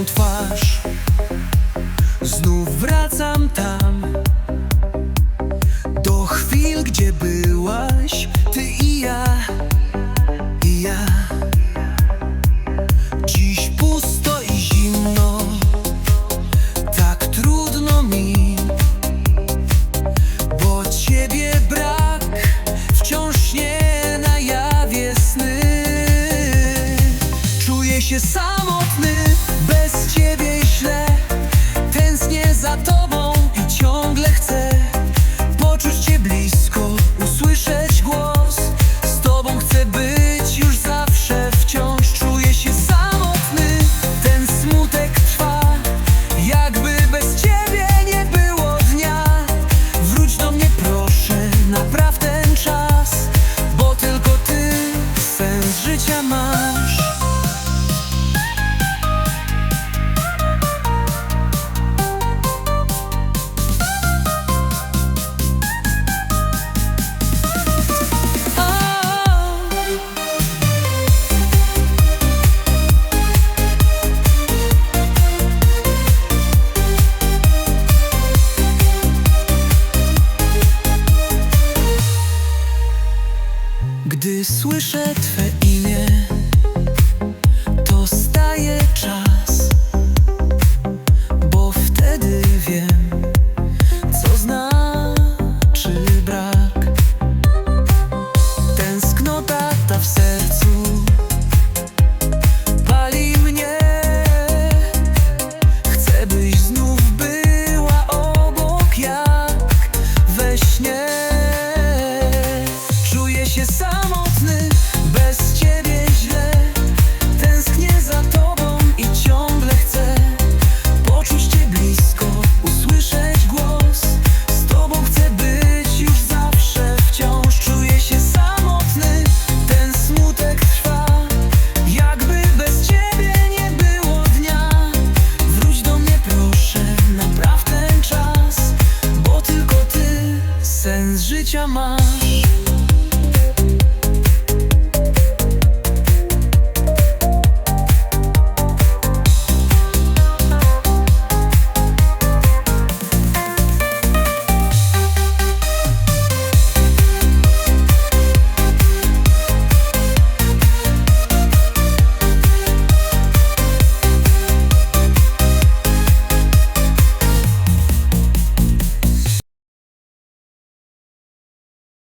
moją twarz. Znów wracam tam. Do chwil, gdzie byłaś Ty i ja, i ja. Dziś pusto i zimno. Tak trudno mi Bo ciebie brak Wciąż nie na jawie sny. Czuję się samotny. Gdy słyszę Twe pijama.